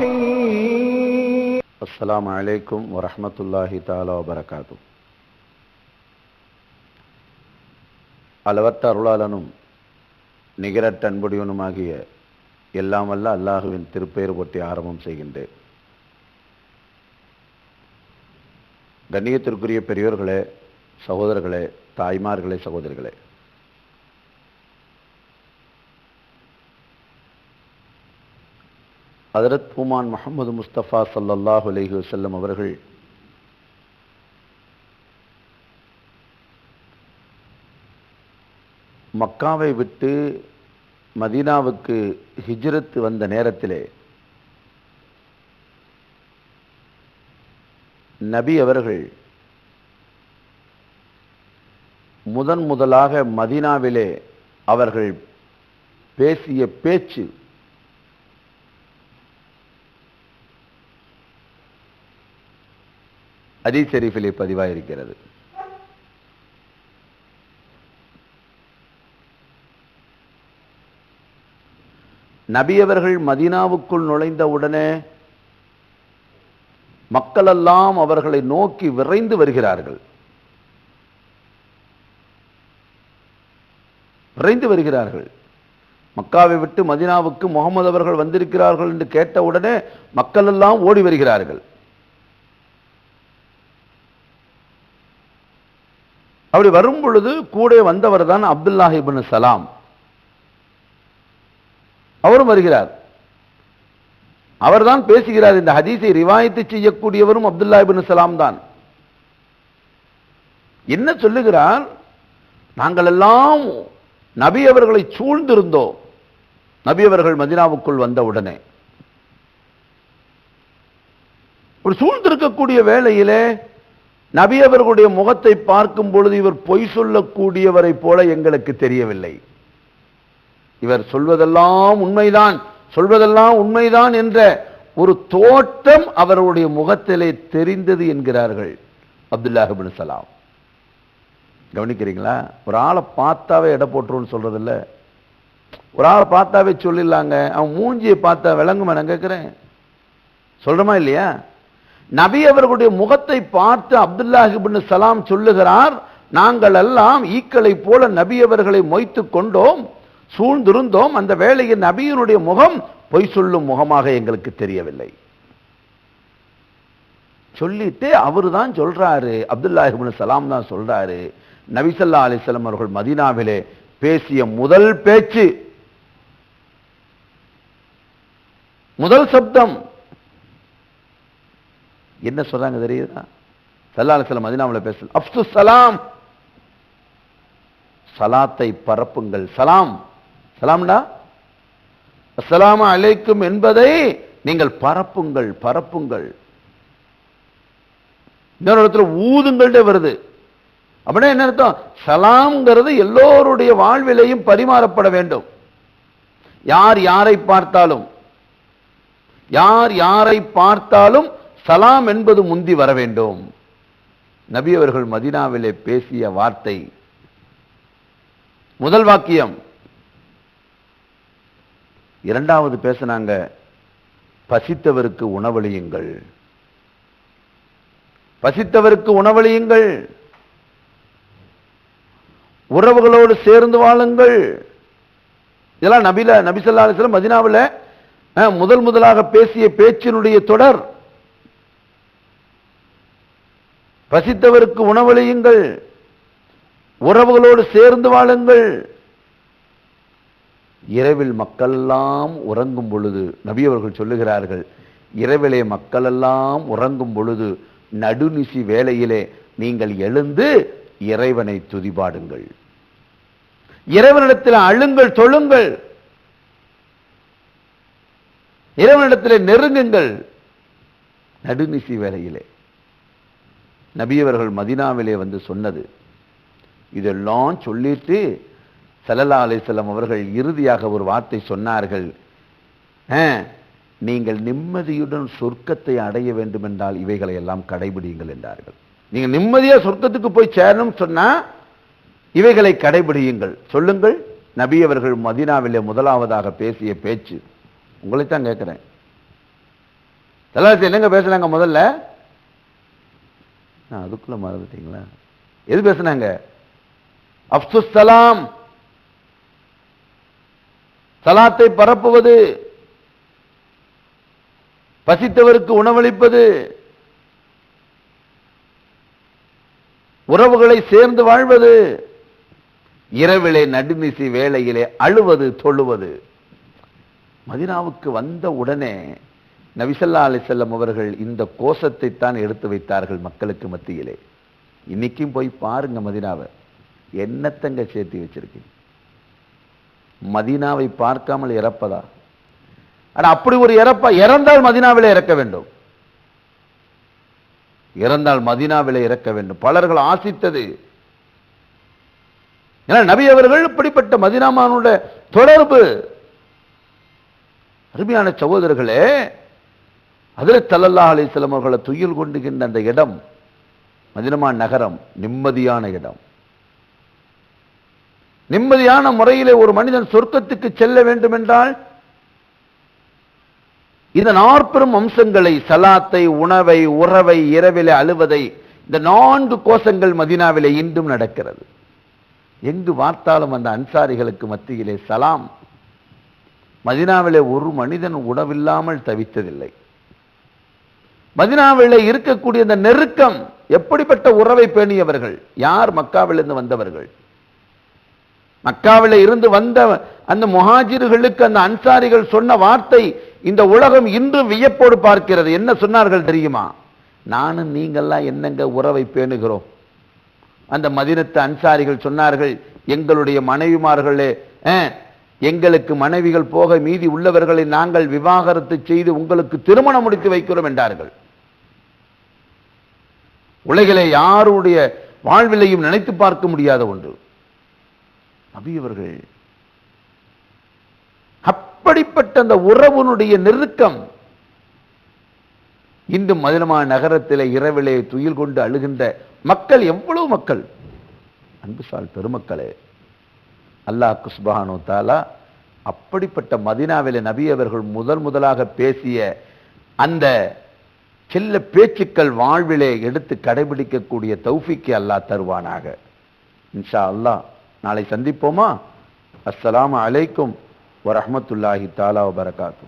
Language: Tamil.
الرحيم அஸ்ஸலாமு அலைக்கும் வரஹ்மத்துல்லாஹி தாலா வபரகாத்து அளவற்ற அருளாளனும் நிகரற்ற அன்புடையவனுமாகிய எல்லாம் வல்ல அல்லாஹுவின் திருப்பெயர் போற்றி ஆரம்பம் செய்கின்றேன் கண்ணியத்திற்குரிய பெரியோர்களே சகோதரர்களே தாய்மார்களே சகோதரிகளே ஹதரத் பூமான் முகமது முஸ்தபா சல்லாஹ் அலஹி வசல்லம் அவர்கள் மக்காவை விட்டு மதீனாவுக்கு ஹிஜ்ரத் வந்த நேரத்திலே நபி அவர்கள் முதன் முதலாக மதீனாவிலே அவர்கள் பேசிய பேச்சு அதீஸ் ஷெரீஃபிலே பதிவாயிருக்கிறது. நபியவர்கள் மதினாவுக்குள் மதீனாவுக்குள் நுழைந்த உடனே மக்களெல்லாம் அவர்களை நோக்கி விரைந்து வருகிறார்கள். விரைந்து வருகிறார்கள். மக்காவை விட்டு மதீனாவுக்கு முகமது அவர்கள் வந்திருக்கிறார்கள் என்று கேட்டவுடனே மக்களெல்லாம் ஓடி வருகிறார்கள். அப்படி வரும் பொழுது கூட வந்தவர் தான் அப்துல்லாஹிபின் சலாம். அவரும் வருகிறார். அவர்தான் பேசுகிறார் இந்த ஹதீஸை ரிவாயத்து செய்யக்கூடியவரும் அப்துல்லா இபின் சலாம் தான். என்ன சொல்லுகிறார்? நாங்கள் எல்லாம் நபி அவர்களை சூழ்ந்திருந்தோம். நபி அவர்கள் மதினாவுக்குள் வந்த உடனே. ஒரு சூழ்ந்திருக்கக்கூடிய வேளையிலே நபி அவர்களுடைய முகத்தை பார்க்கும் பொழுது இவர் பொய் சொல்லக்கூடியவரை போல எங்களுக்கு தெரியவில்லை. இவர் சொல்வதெல்லாம் உண்மைதான் சொல்வதெல்லாம் உண்மைதான் என்ற ஒரு தோற்றம் அவருடைய முகத்திலே தெரிந்தது என்கிறார்கள் அப்துல்லாஹிபின் சலாம். கவனிக்கிறீங்களா? ஒரு ஆளை பார்த்தாவே எடை போட்டுருன்னு சொல்றதில்ல. ஒரு ஆளை பார்த்தாவே சொல்லிடலாங்க. அவன் மூஞ்சியை பார்த்தா விளங்குமா நான் கேட்குறேன். சொல்றமா இல்லையா? நபி அவர்களுடைய முகத்தை பார்த்து அப்துல்லாஹிபின் சலாம் சொல்லுகிறார் நாங்கள் எல்லாம் ஈக்களை போல நபி அவர்களை மொய்த்து கொண்டோம் சூழ்ந்திருந்தோம். அந்த வேளையில் நபியினுடைய முகம் பொய் சொல்லும் முகமாக எங்களுக்கு தெரியவில்லை. சொல்லிட்டு அவரு தான் சொல்றாரு அப்துல்லாஹிபின் சலாம் தான் சொல்றாரு. நபிசல்லா அலிசலம் அவர்கள் மதீனாவிலே பேசிய முதல் பேச்சு முதல் சப்தம் என்ன சொல்றாங்க தெரியுதா? சல்லா சலம் மதீனாவில் பேசல அப்து சலாம். சலாத்தை பரப்புங்கள். சலாம். சலாம்டா? அஸ்ஸலாமு அழைக்கும் என்பதை நீங்கள் பரப்புங்கள் பரப்புங்கள். இன்னொரு இடத்துல ஊதுங்கள்டே வருது. அப்படின்னா என்ன அர்த்தம்? சலாம்ங்கிறது எல்லோருடைய வாழ்விலையும் பரிமாறப்பட வேண்டும். யார் யாரை பார்த்தாலும் யார் யாரை பார்த்தாலும் சலாம் என்பது முந்தி வர வேண்டும். நபி அவர்கள் மதினாவிலே பேசிய வார்த்தை. முதல் வாக்கியம். இரண்டாவது பேசினாங்க பசித்தவருக்கு உணவளியுங்கள். பசித்தவருக்கு உணவளியுங்கள். உறவுகளோடு சேர்ந்து வாழுங்கள். இதெல்லாம் நபில நபிசல்லா அலிஸ்லாம் மதினாவில் முதல் முதலாக பேசிய பேச்சினுடைய தொடர். பசித்தவருக்கு உணவளியுங்கள். உறவுகளோடு சேர்ந்து வாழுங்கள். இரவில் மக்களெல்லாம் உறங்கும் பொழுது நபி அவர்கள் சொல்லுகிறார்கள் இரவிலே மக்களெல்லாம் உறங்கும் பொழுது நடுநிசி வேளையிலே நீங்கள் எழுந்து இறைவனை துதிபாடுங்கள். இறைவனிடத்தில் அழுங்கள் தொழுங்கள். இறைவனிடத்தில் நெருங்குங்கள். நடுநிசி வேளையிலே. நபியவர்கள் மதினாவிலே வந்து சொன்னது. இதெல்லாம் சொல்லிட்டு சல்லல்லா அலிசல்லம் அவர்கள் இறுதியாக ஒரு வார்த்தை சொன்னார்கள். "ஆ, நீங்கள் நிம்மதியுடன் சொர்க்கத்தை அடைய வேண்டும் என்றால் இவைகளை எல்லாம் கடைபிடியுங்கள் என்றார்கள். நீங்கள் நிம்மதியாக சொர்க்கத்துக்கு போய் சேரணும் சொன்னால் இவைகளை கடைபிடியுங்கள். சொல்லுங்கள் நபி அவர்கள் மதினாவிலே முதலாவதாக பேசிய பேச்சு. உங்களைத்தான் கேட்குறேன் என்னங்க பேசுனாங்க முதல்ல? நான் அதுக்குள்ளே மறந்துட்டீங்களா? எது பேசுனாங்க? அப்துஸ் சலாம். சலாத்தை பரப்புவது. பசித்தவருக்கு உணவளிப்பது. உறவுகளை சேர்ந்து வாழ்வது. இரவிலே நடுநிசி வேளையிலே அழுவது தொழுவது. மதினாவுக்கு வந்த உடனே நபிசல்லா அலிசல்லம் அவர்கள் இந்த கோஷத்தை தான் எடுத்து வைத்தார்கள் மக்களுக்கு மத்தியிலே. இன்னைக்கும் போய் பாருங்க மதினாவை. என்னத்தங்க சேர்த்து வச்சிருக்கீங்க? மதீனாவை பார்க்காமல் இறப்பதா? ஆனா அப்படி ஒரு இறப்பா இறந்தால் மதீனாவிலே இறக்க வேண்டும். இறந்தால் மதீனாவிலே இறக்க வேண்டும். பலர்கள் ஆசித்தது. ஏன்னா நபி அவர்கள் இப்படிப்பட்ட மதினாமானுடைய தொடர்பு. அருமையான சகோதரர்களே அதில் தல்லல்லா அலிஸ்லாம் அவர்களை துயில் கொண்டுகின்ற அந்த இடம் மதினமா நகரம் நிம்மதியான இடம். நிம்மதியான முறையிலே ஒரு மனிதன் சொர்க்கத்துக்கு செல்ல வேண்டும் என்றால் இந்த நாற்பெரும் அம்சங்களை சலாத்தை உணவை உறவை இரவிலே அழுவதை இந்த நான்கு கோஷங்கள் மதினாவிலே இன்றும் நடக்கிறது. எங்கு பார்த்தாலும் அந்த அன்சாரிகளுக்கு மத்தியிலே சலாம். மதினாவிலே ஒரு மனிதன் உணவில்லாமல் தவித்ததில்லை. மதினாவில் இருக்கக்கூடிய அந்த நெருக்கம் எப்படிப்பட்ட உறவை பேணியவர்கள்? யார் மக்காவிலிருந்து வந்தவர்கள்? மக்காவில இருந்து வந்த அந்த முஹாஜிர்களுக்கு அந்த அன்சாரிகள் சொன்ன வார்த்தை இந்த உலகம் இன்று வியப்போடு பார்க்கிறது. என்ன சொன்னார்கள் தெரியுமா? நானும் நீங்கள்லாம் என்னங்க உறவை பேணுகிறோம்? அந்த மதினத்து அன்சாரிகள் சொன்னார்கள் எங்களுடைய மனைவிமார்களே எங்களுக்கு மனைவிகள் போக மீதி உள்ளவர்களை நாங்கள் விவாகரத்து செய்து உங்களுக்கு திருமணம் முடித்து வைக்கிறோம் என்றார்கள். உலகிலே யாருடைய வாழ்விலையும் நினைத்து பார்க்க முடியாத ஒன்று. நபியவர்கள் அப்படிப்பட்ட அந்த உறவுனுடைய நெருக்கம் இன்று மதுரமா நகரத்திலே இரவிலே துயில் கொண்டு அழுகின்ற மக்கள் எவ்வளவு மக்கள்? அன்புசால் பெருமக்களே அல்லாஹ் குஸ்பஹானு தாலா அப்படிப்பட்ட மதினாவிலே நபி அவர்கள் முதல் முதலாக பேசிய அந்த செல்ல பேச்சுக்கள் வாழ்விலே எடுத்து கடைபிடிக்கக்கூடிய தௌஃபிக்கு அல்லாஹ் தருவானாக. இன்ஷா அல்லாஹ் நாளை சந்திப்போமா? அஸ்லாம் அலைக்கும் வரமத்துல்லாஹி தாலா வரகாத்தூ